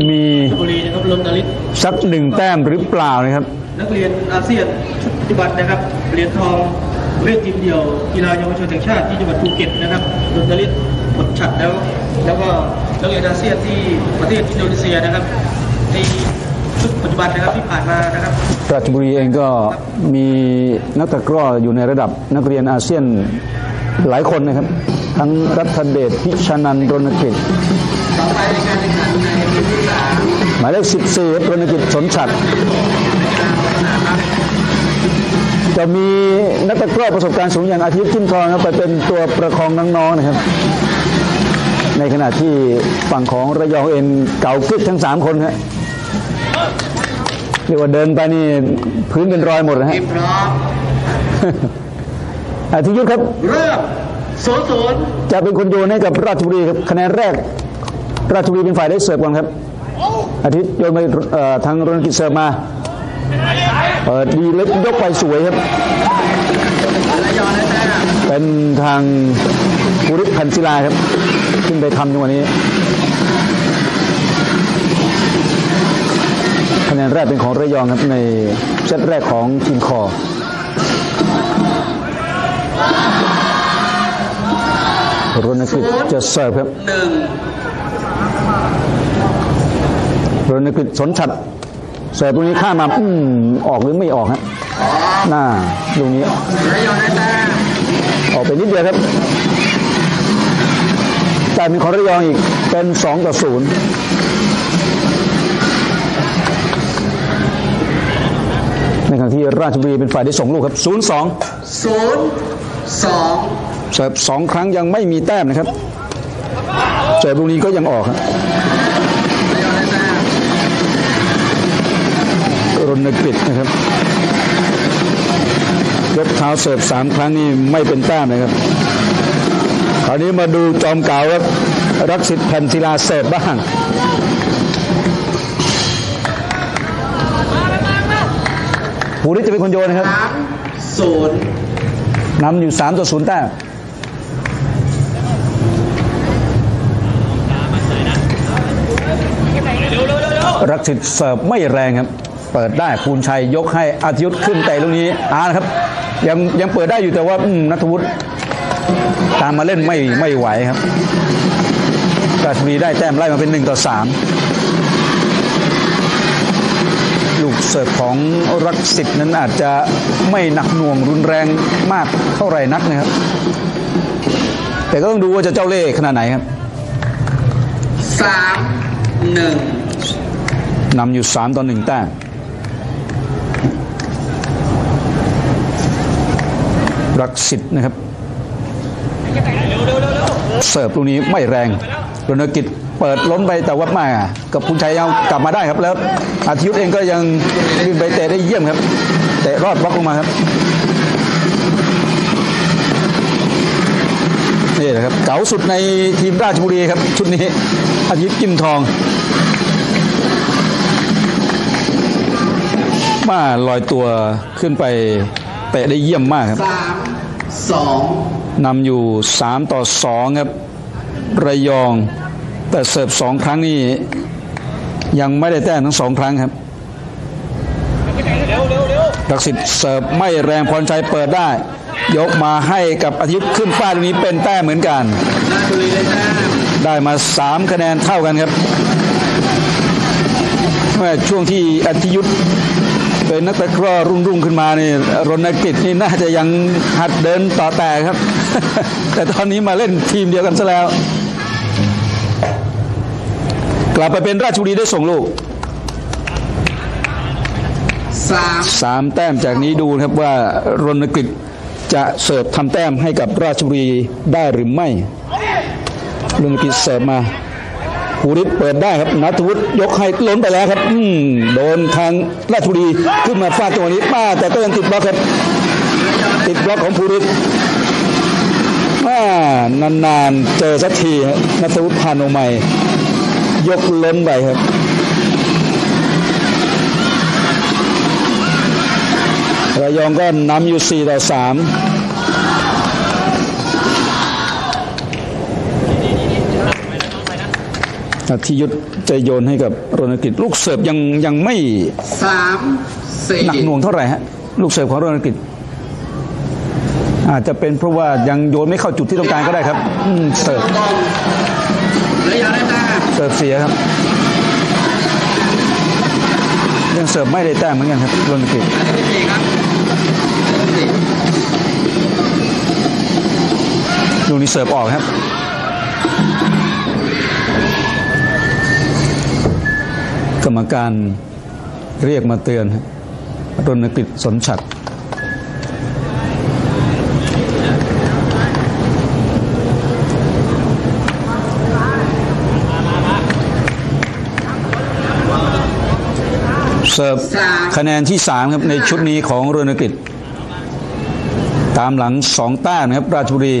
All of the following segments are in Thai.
จะมีบุรีนะครับลมดาลิศสักหนึ่งแต้มหรือเปล่านะครับ นักเรียนอาเซียนชุดปฏิบัตินะครับเหรียญทองเวททีมเดียวกีฬาเยาวชนแห่งชาติที่จังหวัดภูเก็ตนะครับลมดาลิศผลฉัดแล้ว แล้วก็นักเรียนอาเซียนที่ประเทศอินโดนีเซียนะครับในชุดปัจจุบันนะครับที่ผ่านมานะครับราชบุรีเองก็มีนักตะกร้ออยู่ในระดับนักเรียนอาเซียนหลายคนนะครับ ทั้งรัฐเดชพิชานันท์รณกิจต่อไปในการแข่งขันในทีมที่สาม หมายเลข14ครับรณกิจสนฉัดจะมีนักตะกร้อประสบการณ์สูงอย่างอาทิตย์ขึ้นทองครับไปเป็นตัวประคองน้องๆนะครับ ในขณะที่ฝั่งของระยองเองเก่ากึกทั้ง3คนครับเรียกว่าเดินไปนี่พื้นเป็นรอยหมดนะเกฮะมพร้อมอาทิตยุทธครับเริ่มศูนย์ศูนย์จะเป็นคนโยนให้กับราชบุรีครับคะแนนแรก ราชบุรีเป็นฝ่ายได้เสิร์ฟก่อนครับ อาทิตย์โยนไปทางรณกิจเสิร์ฟมาเปิดดีเล็กยกไปสวยครับ เป็นทางภูริพันธ์ศิลาครับ ขึ้นไปทำในวันนี้คะแนนแรกเป็นของระยองครับในเซตแรกของทีมคอรณกฤษจะเสิร์ฟครับหนึ่ง รณกฤษสนชัดเสิร์ฟตรงนี้ข้ามมาอืมออกหรือไม่ออกฮะหน้าลูกนี้ระยองได้แต้มออกไปนิดเดียวครับ แต่มีของระยองอีกเป็น2ต่อ0ในขณะที่ราชบุรีเป็นฝ่ายที่ส่งลูกครับ 0-2ศูนย์สองเสิร์ฟสองครั้งยังไม่มีแต้มนะครับ เสิร์ฟลูกนี้ก็ยังออกครับระยองได้แต้มรณกฤษนะครับยกเท้าเสิร์ฟสามครั้งนี่ไม่เป็นแต้มนะครับคราวนี้มาดูจอมเก่าครับรักสิทธิ์แผ่นศิลาเสิร์ฟบ้างภูริจะเป็นคนโยนนะครับสามศูนย์นำอยู่3ต่อ0แต้ม รักสิทธิ์เสิร์ฟไม่แรงครับ เปิดได้ภูนชัยยกให้อาทิยุทธขึ้นเตะลูกนี้อ่านะครับ ยังยังเปิดได้อยู่แต่ว่าอืมนัทวุฒิตามมาเล่นไม่ไม่ไหวครับราชบุรีได้แต้มไล่มาเป็น1ต่อ3ลูกเสิร์ฟของรักสิทธิ์นั้นอาจจะไม่หนักหน่วงรุนแรงมากเท่าไหร่นักนะครับ แต่ก็ต้องดูว่าจะเจ้าเล่ห์ขนาดไหนครับสามหนึ่ง นำอยู่3ต่อ1แต้มรักสิทธ์นะครับ เสิร์ฟลูกนี้ไม่แรงรณกิจเปิดล้มไปแต่ว่ามากับคุณชัยเอากลับมาได้ครับ แล้วอาทิตยุทธเองก็ยังลื่นไปเตะได้เยี่ยมครับเตะรอดบล็อกลงมาครับนี่แหละครับเก๋าสุดในทีมราชบุรีครับ ชุดนี้อาทิตย์กิมทอง มาลอยตัวขึ้นไปเตะได้เยี่ยมมากครับสามสองนำอยู่ 3 ต่อ 2 ครับ ระยอง แต่เสิร์ฟสองครั้งนี่ยังไม่ได้แต้มทั้งสองครั้งครับรักสิทธิ์เสิร์ฟไม่แรงพรชัยเปิดได้ ยกมาให้กับอาทิตย์ขึ้นฟ้าตรงนี้เป็นแต้มเหมือนกันราชบุรีได้แต้มได้มา 3 คะแนนเท่ากันครับเมื่อช่วงที่อาทิยุทธ เป็นนักตะกร้อรุ่งรุ่งๆขึ้นมานี่รณกิจนี่น่าจะยังหัดเดินต่อแต่ครับ แต่ตอนนี้มาเล่นทีมเดียวกันซะแล้ว กลับไปเป็นราชบุรีได้ส่งลูกสามสามแต้มจากนี้ดูนะครับว่ารณกฤษจะเสิร์ฟทำแต้มให้กับราชบุรีได้หรือไม่รณกฤษเสิร์ฟมา ภูริศเปิดได้ครับนัทวุฒิยกให้ล้นไปแล้วครับ อืมโดนทางราชบุรีขึ้นมาฟาดจังหวะนี้ป้าแต่ก็ยังติดบล็อกครับ ติดบล็อกของภูริศว่านานๆเจอสักทีครับนัทวุฒิพานโอใหม่ ยกล้นไปครับระยองก็นำอยู่4ต่อ3 อาทิยุทธจะโยนให้กับรณกิจ ลูกเสิร์ฟยังยังไม่สามสี่หนักหน่วงเท่าไหร่ฮะลูกเสิร์ฟของรณกิจ อาจจะเป็นเพราะว่ายังโยนไม่เข้าจุดที่ต้องการก็ได้ครับ อืมเสิร์ฟกองระยะได้แต้มเสิร์ฟเสียครับ ยังเสิร์ฟไม่ได้แต้มเหมือนกันครับรณกิจนาทีที่สี่ครับสี่ลูกนี้เสิร์ฟออกครับ กรรมการเรียกมาเตือนครับรณกฤษสนฉัดเสิร์ฟคะแนนที่ 3 ครับในชุดนี้ของรณกฤษตามหลังสองแต้มนะครับ ราชบุรี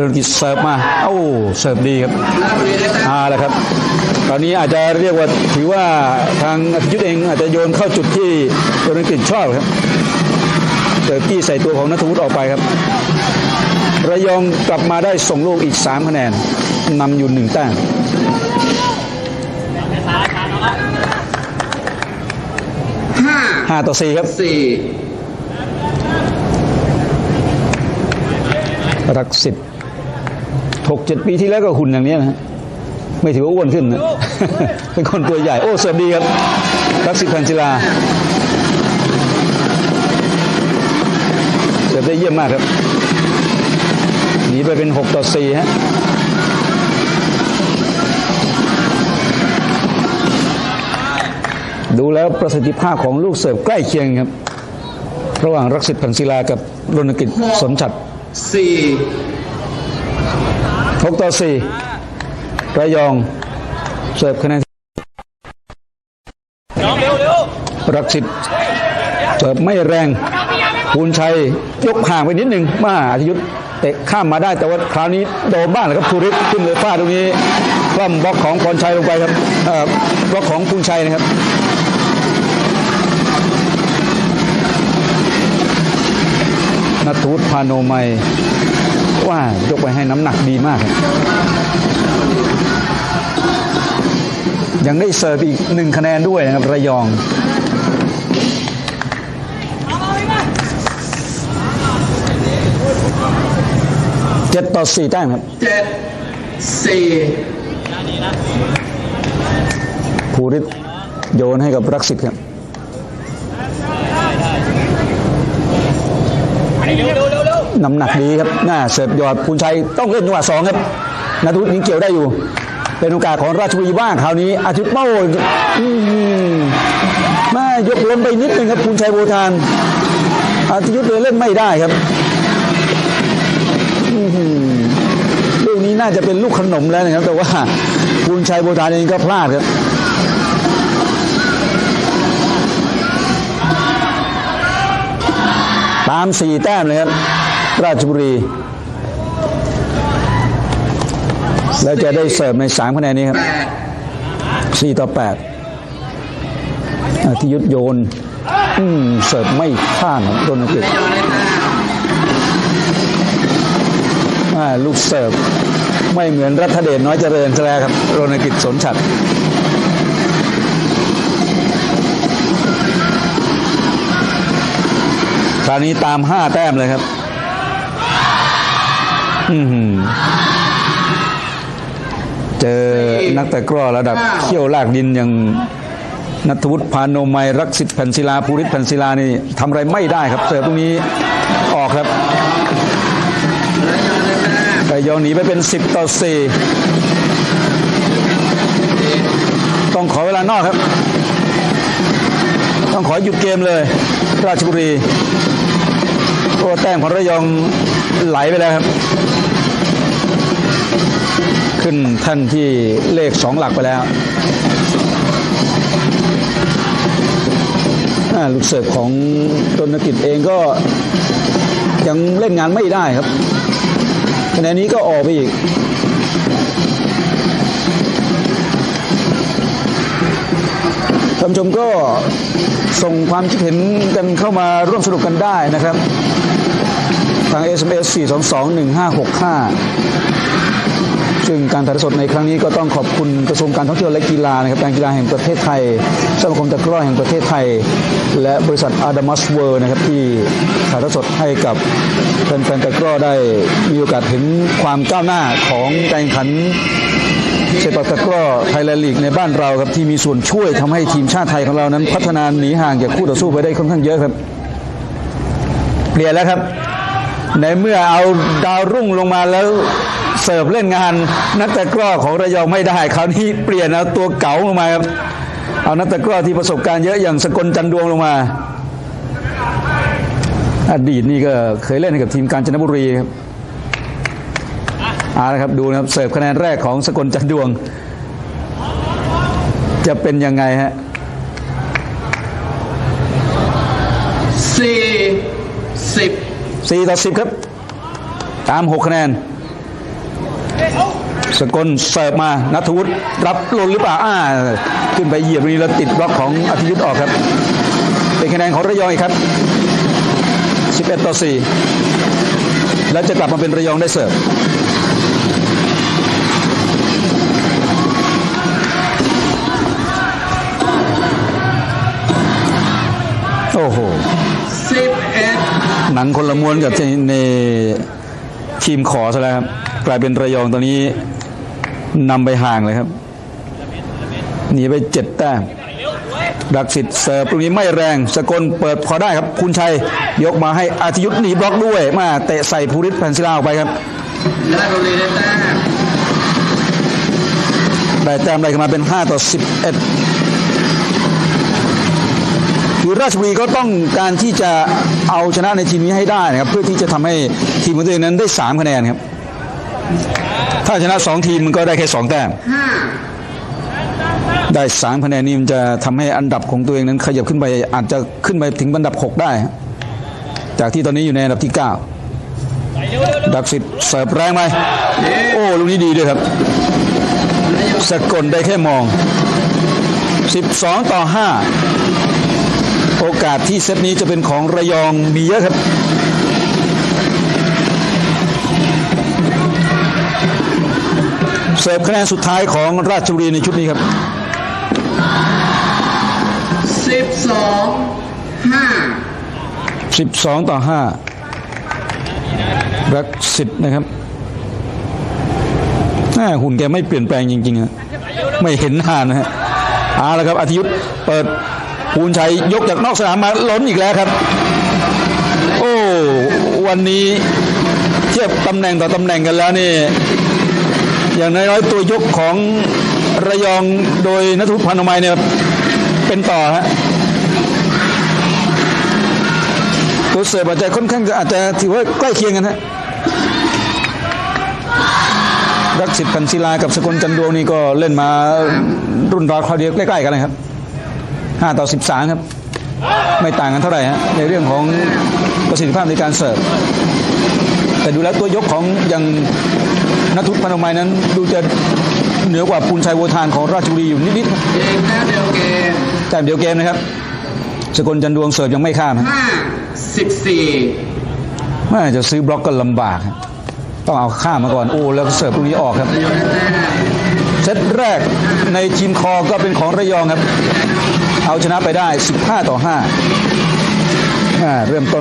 เรนกิจเสิร์ฟมาเอ้าเสิร์ฟดีครับราชบุรีได้แต้มอ่าแหละครับ ตอนนี้อาจจะเรียกว่าถือว่าทางอาทิตย์เองอาจจะโยนเข้าจุดที่เรนกิจชอบครับเสิร์ฟกี้ใส่ตัวของนัทวุฒิออกไปครับ ระยองกลับมาได้ส่งลูกอีก 3 คะแนนนำอยู่หนึ่งแต้มห้า5ต่อ4ครับสี่รักสิบ หกเจ็ดปีที่แล้วก็หุ่นอย่างนี้นะฮะไม่ถือว่าอ้วนขึ้นนะเป็นคนตัวใหญ่ โอ้เสิร์ฟดีครับรักสิบพันศิลาเสิร์ฟได้เยี่ยมมากครับหนีไปเป็นหกต่อสี่ฮะดูแล้วประสิทธิภาพของลูกเสิร์ฟใกล้เคียงครับ ระหว่างรักสิทธิ์พันศิลากับรณกิจสนฉัดสี่ หกต่อสี่ระยองเสิร์ฟคะแนนรักสิทธิ์เสิร์ฟไม่แรงภูนชัยยกห่างไปนิดหนึ่งมาอาทิยุทธเตะข้ามมาได้แต่ว่าคราวนี้โดนบ้างเลยครับภูริศขึ้นเลยฟาดตรงนี้คล่อมบล็อกของพรชัยลงไปครับเอ่อบล็อกของภูนชัยนะครับนัทวุฒิพาโนมัย ว่ายกไปให้น้ำหนักดีมากครับยังได้เสิร์ฟอีกหนึ่งคะแนนด้วยนะครับระยองเจ็ดต่อสี่แต้มครับเจ็ดสี่ภูริศโยนให้กับรักสิทธิ์ครับ น้ำหนักดีครับน้าเสิร์ฟยอดภูนชัยต้องเล่นจังหวะสองครับนาทุตยิงเกี่ยวได้อยู่ เป็นโอกาสของราชบุรีบ้างคราวนี้อาทิตย์เป้าอืมแม่ยกล้มไปนิดนึงครับภูนชัยโบทานอาทิตย์เลยเล่นไม่ได้ครับลูกนี้น่าจะเป็นลูกขนมแล้วนะครับ แต่ว่าภูนชัยโบทานเองก็พลาดครับตามสี่แต้มเลยครับ ราชบุรี แล้วจะได้เสิร์ฟในสามคะแนนนี้ครับสี่ต่อแปดอาทิยุทธโยน อืมเสิร์ฟไม่ข้ามโดนอังกฤษลูกเสิร์ฟไม่เหมือนรัฐเดชน้อยเจริญซะแล้วครับโรนกิจสนฉัดคราวนี้ตามห้าแต้มเลยครับ เจอนักตะกร้อระดับเขี้ยวลากดินอย่างนัทวุฒิพาโนมัยรักสิทธิ์แผ่นศิลาภูริศแผ่นศิลานี่ทำอะไรไม่ได้ครับเสิร์ฟตรงนี้ออกครับระยองได้แต้มระยองหนีไปเป็น 10 ต่อ 4 ต้องขอเวลานอกครับ ต้องขอหยุดเกมเลย ราชบุรีโอ้แต้มของระยองไหลไปแล้วครับ ขึ้นท่านที่เลขสองหลักไปแล้วลูกเสิร์ฟของตนกิจเองก็ยังเล่นงานไม่ได้ครับคะแนนนี้ก็ออกไปอีกท่านผู้ชมก็ส่งความคิดเห็นกันเข้ามาร่วมสนุกกันได้นะครับ ทาง SMS 422 1565 ซึ่งการถ่ายทอดสดในครั้งนี้ก็ต้องขอบคุณกระทรวงการท่องเที่ยวและกีฬานะครับการกีฬาแห่งประเทศไทยสมาคมตะกร้อแห่งประเทศไทย และบริษัทอาดามัสเวิร์นะครับที่ถ่ายทอดสดให้กับแฟนๆตะกร้อได้มีโอกาสเห็นความก้าวหน้าของการแข่งขันเซปักตะกร้อไทยแลนด์ลีกในบ้านเราครับที่มีส่วนช่วยทำให้ทีมชาติไทยของเรานั้น พัฒนาหนีห่างจากคู่ต่อสู้ไปได้ค่อนข้างเยอะครับเปลี่ยนแล้วครับ ในเมื่อเอาดาวรุ่งลงมาแล้ว สิร์ฟเล่นงาน นักตะกร้อของระยองไม่ได้คราวนี้เปลี่ยนเอาตัวเก๋าลงมาครับเอานักตะกร้อที่ประสบการณ์เยอะอย่างสกลจันดวงลงมา อดีตนี่ก็เคยเล่นให้กับทีมกาญจนบุรีครับเอาละครับดูนะครับเสิร์ฟคะแนนแรกของสกลจันดวง จะเป็นยังไงฮะสี่สิบ4ต่อ10ครับ ตาม6คะแนน สกลเสิร์ฟมานัทวุฒิรับหล่นหรือเปล่าอ่า ขึ้นไปเหยียบนี้แล้วติดบล็อกของอธิยุทธ์ออกครับ เป็นคะแนนของระยองอีกครับ 11 ต่อ 4 แล้วจะกลับมาเป็นระยองได้เสิร์ฟโอ้โหสิบเอ็ดหนังคนละม้วนกับที่ใน ทีมขอซะแล้วครับกลายเป็นระยองตอนนี้นำไปห่างเลยครับหนีไปเจ็ดแต้มดักสิทธิ์เสิร์ฟตรงนี้ไม่แรงสกลเปิดพอได้ครับ คุณชัย ยกมาให้อาทิยุทธ์หนีบล็อกด้วย มาเตะใส่ภูริศแผ่นศิลาออกไปครับ ได้แต้มได้แต้มได้ขึ้นมาเป็น 5 ต่อ 11คือราชบุรีก็ต้องการที่จะ เอาชนะในทีมนี้ให้ได้นะครับเพื่อที่จะทำให้ทีมของตัวเองนั้นได้ 3 คะแนนครับ ถ้าชนะ 2 ทีมมันก็ได้แค่ 2 แต้มห้าได้3คะแนนนี้มันจะทำให้อันดับของตัวเองนั้นขยับขึ้นไปอาจจะขึ้นไปถึงอันดับ 6 ได้ครับจากที่ตอนนี้อยู่ในอันดับที่ 9 ดักสิทธิ์เสิร์ฟแรงไหมโอ้ลูกนี้ดีด้วยครับสกลได้แค่มอง 12 ต่อ 5 โอกาสที่เซตนี้จะเป็นของระยองมีเยอะครับเสิร์ฟคะแนนสุดท้ายของราชบุรีในชุดนี้ครับสิบสองห้า12 ต่อ 5 รักสิทธ์นะครับหุ่นแกไม่เปลี่ยนแปลงจริงๆฮะไม่เห็นหานนะฮะเอาละครับอาทิยุทธ์เปิด ปูนชัยยกจากนอกสนามมาล้นอีกแล้วครับ โอ้วันนี้เทียบตำแหน่งต่อตำแหน่งกันแล้วนี่ อย่างน้อยๆตัวยกของระยองโดยนัทุพันธ์อมัยเนี่ยเป็นต่อฮะตัวเสิร์ฟอาจจะค่อนข้างจะอาจจะถือว่าใกล้เคียงกันฮะรักสิทธิ์พันศิลากับสกลจันดวงนี่ก็เล่นมารุ่นราวคราวเดียวใกล้ๆกันนะครับ 5 ต่อ 13 ครับ ไม่ต่างกันเท่าไหร่ฮะในเรื่องของประสิทธิภาพในการเสิร์ฟแต่ดูแล้วตัวยกของอย่างนัทุพพนมไมยนั้น ดูจะเหนือกว่าปูนชัยโวทานของราชบุรีอยู่นิดๆครับเองแต้มเดียวเกมแต่เดียวเกมนะครับ สกลจันดวงเสิร์ฟยังไม่ข้ามฮะห้าสิบสี่แม่จะซื้อบล็อกก็ลำบากครับต้องเอาข้ามมาก่อน โอ้แล้วก็เสิร์ฟตรงนี้ออกครับระยองได้แต้มเซตแรกในทีมคอก็เป็นของระยองครับ เอาชนะไปได้ 15 ต่อ5เริ่มต้น